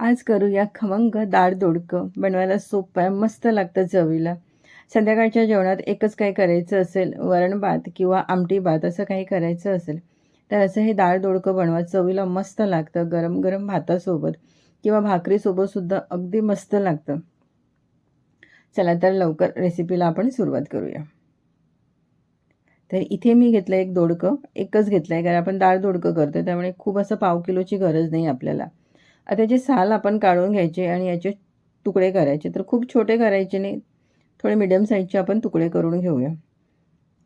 आज करूया खमंग दाळ दोडकं. बनवायला सोपं आहे मस्त लागतं चवीला. संध्याकाळच्या जेवणात एकच काही करायचं असेल वरण भात किंवा आमटी भात असं काही करायचं असेल तर असं हे डाळ दोडकं बनवा. चवीला मस्त लागतं गरम गरम भातासोबत किंवा भाकरीसोबतसुद्धा अगदी मस्त लागतं. चला तर लवकर रेसिपीला आपण सुरुवात करूया. तर इथे मी घेतलं एक दोडकं एकच घेतलं आहे कारण आपण डाळ दोडकं करतो त्यामुळे खूप असं पाव किलोची गरज नाही आपल्याला. आता त्याचे साल आपण काढून घ्यायचे आणि याचे तुकडे करायचे तर खूप छोटे करायचे नाही. थोडे मिडियम साईजचे आपण तुकडे करून घेऊया.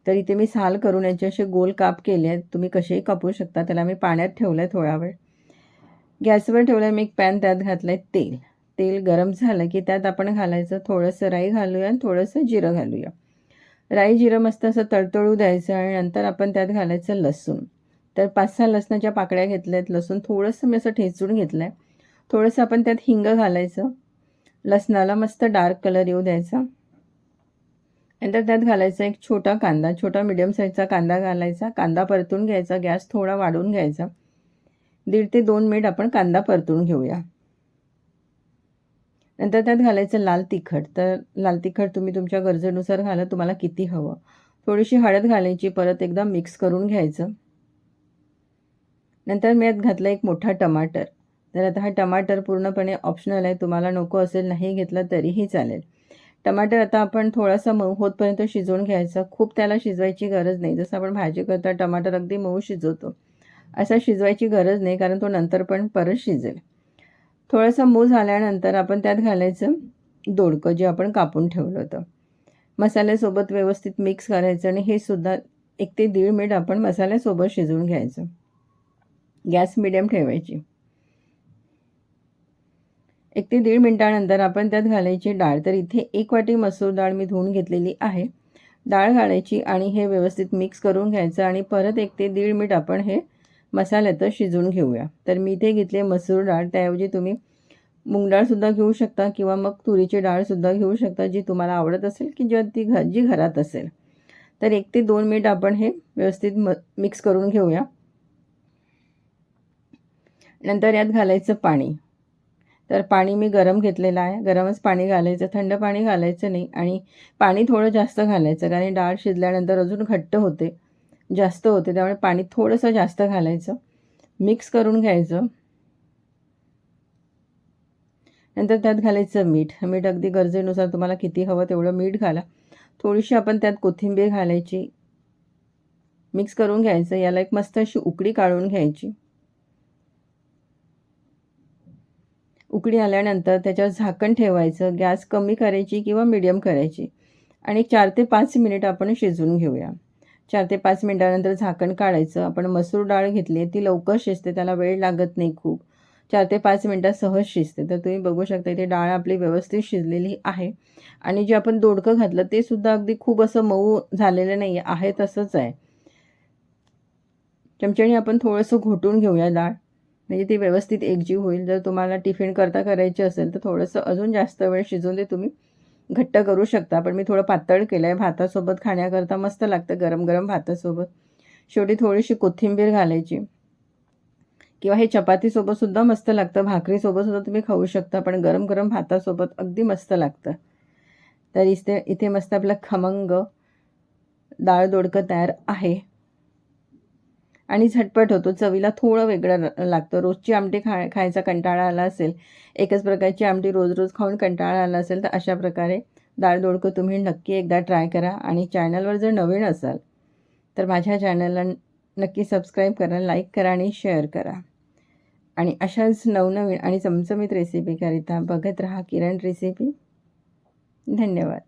तर इथे मी साल करून याचे असे गोल काप केले आहेत. तुम्ही कसेही कापू शकता. त्याला मी पाण्यात ठेवलं आहे थोडा वेळ. गॅसवर ठेवलं आहे मी एक पॅन त्यात घातलं आहे तेल. तेल गरम झालं की त्यात आपण घालायचं थोडंसं राई घालूया आणि थोडंसं जिरं घालूया. राई जिरं मस्त असं तळतळू द्यायचं आणि नंतर आपण त्यात घालायचं लसूण. तर पाच सहा लसणाच्या पाकळ्या घेतल्या आहेत लसूण थोडंसं मी असं ठेचून घेतलं आहे थोडंसं आपण त्यात हिंग घालायचं. लसणाला मस्त डार्क कलर येऊ द्यायचा. नंतर त्यात घालायचा एक छोटा कांदा छोटा मिडियम साईजचा कांदा घालायचा. कांदा परतून घ्यायचा गॅस थोडा वाढून घ्यायचा. दीड ते दोन मिनिट आपण कांदा परतून घेऊया. नंतर त्यात घालायचं लाल तिखट. तर लाल तिखट तुम्ही तुमच्या गरजेनुसार घाला तुम्हाला किती हवं. थोडीशी हळद घालायची परत एकदा मिक्स करून घ्यायचं. नंतर मी यात घातलं एक मोठा टमाटर. तर आता हा टमाटर पूर्णपणे ऑप्शनल आहे. तुम्हाला नको असेल नाही घेतला तरीही चालेल. टमाटर आता आपण थोडासा मऊ होतपर्यंत शिजवून घ्यायचा. खूप त्याला शिजवायची गरज नाही. जसं आपण भाजी करता टमाटर अगदी मऊ शिजवतो. असा शिजवायची गरज नाही कारण तो नंतर पण परत शिजेल. थोडंसं मऊ झाल्यानंतर आपण त्यात घालायचं दोडकं जे आपण कापून ठेवलं होतं. मसाल्यासोबत व्यवस्थित मिक्स करायचं आणि हे सुद्धा एक ते दीड मिनिट आपण मसाल्यासोबत शिजवून घ्यायचं. गॅस मिडियम ठेवायची. एक ते दीड मिनटानंतर आपण त्यात घालायची डाळ. तर इथे एक वाटी मसूर डाळ मी धुवून घेतलेली आहे. डाळ घालायची आणि हे व्यवस्थित मिक्स करून घ्यायचं आणि परत एक ते दीड मिनिट आपण हे मसाल्यातच शिजवून घेऊया. तर मी इथे घेतले मसूर डाळ. त्याऐवजी तुम्ही मूग डाळसुद्धा घेऊ शकता किंवा मग तुरीची डाळसुद्धा घेऊ शकता जी तुम्हाला आवडत असेल की जेव्हा ती घ जी घरात असेल. तर एक ते दोन मिनिट आपण हे व्यवस्थित म मिक्स करून घेऊया. नंतर यात घालायचं पाणी. तर पाणी मी गरम घेतलेलं आहे. गरमच पाणी घालायचं. थंड पाणी घालायचं नाही आणि पाणी थोडं जास्त घालायचं कारण डाळ शिजल्यानंतर अजून घट्ट होते. जास्त होते. त्यामुळे पाणी थोडंसं जास्त घालायचं. मिक्स करून घ्यायचं. नंतर त्यात घालायचं मीठ. मीठ अगदी गरजेनुसार तुम्हाला किती हवं तेवढं मीठ घाला. थोडीशी आपण त्यात कोथिंबीर घालायची. मिक्स करून घ्यायचं. याला एक मस्त अशी उकडी काढून घ्यायची. उकळी आल्यानंतर त्याच्यावर झाकण ठेवायचं गॅस कमी करायची किंवा मिडियम करायची. आणि चार ते पाच मिनिट आपण शिजवून घेऊया. चार ते पाच मिनिटानंतर झाकण काढायचं. आपण मसूर डाळ घेतली ती लवकर शिजते त्याला वेळ लागत नाही खूप. चार ते पाच मिनटात सहज शिजते. तर तुम्ही बघू शकता इथे डाळ आपली व्यवस्थित शिजलेली आहे. आणि जे आपण दोडकं घातलं ते सुद्धा अगदी खूप असं मऊ झालेलं नाही आहे तसंच आहे. चमच्याने आपण थोडंसं घोटून घेऊया डाळ. म्हणजे ती व्यवस्थित एकजीव होईल. जर तुम्हाला टिफिन करता करायची असेल तर थोडंसं अजून जास्त वेळ शिजवून ते तुम्ही घट्ट करू शकता. पण मी थोडं पातळ केलं आहे भातासोबत खाण्याकरता मस्त लागतं गरम गरम भातासोबत. शेवटी थोडीशी कोथिंबीर घालायची. किंवा हे चपातीसोबतसुद्धा मस्त लागतं. भाकरीसोबतसुद्धा तुम्ही खाऊ शकता पण गरम गरम भातासोबत अगदी मस्त लागतं. तर इथे इथे मस्त आपलं खमंग डाळ दोडकं तयार आहे. आणि झटपट होतो. चवीला थोडं वेगळं लागतं. रोजची आमटी खा खायचा कंटाळा आला असेल एकच प्रकारची आमटी रोज रोज खाऊन कंटाळा आला असेल तर अशा प्रकारे डाळ दोडकं तुम्ही नक्की एकदा ट्राय करा. आणि चॅनलवर जर नवीन असाल तर माझ्या चॅनलला नक्की सबस्क्राईब करा लाईक करा आणि शेअर करा. आणि अशाच नवनवीन आणि चमचमीत रेसिपीकरिता बघत रहा किरण रेसिपी धन्यवाद.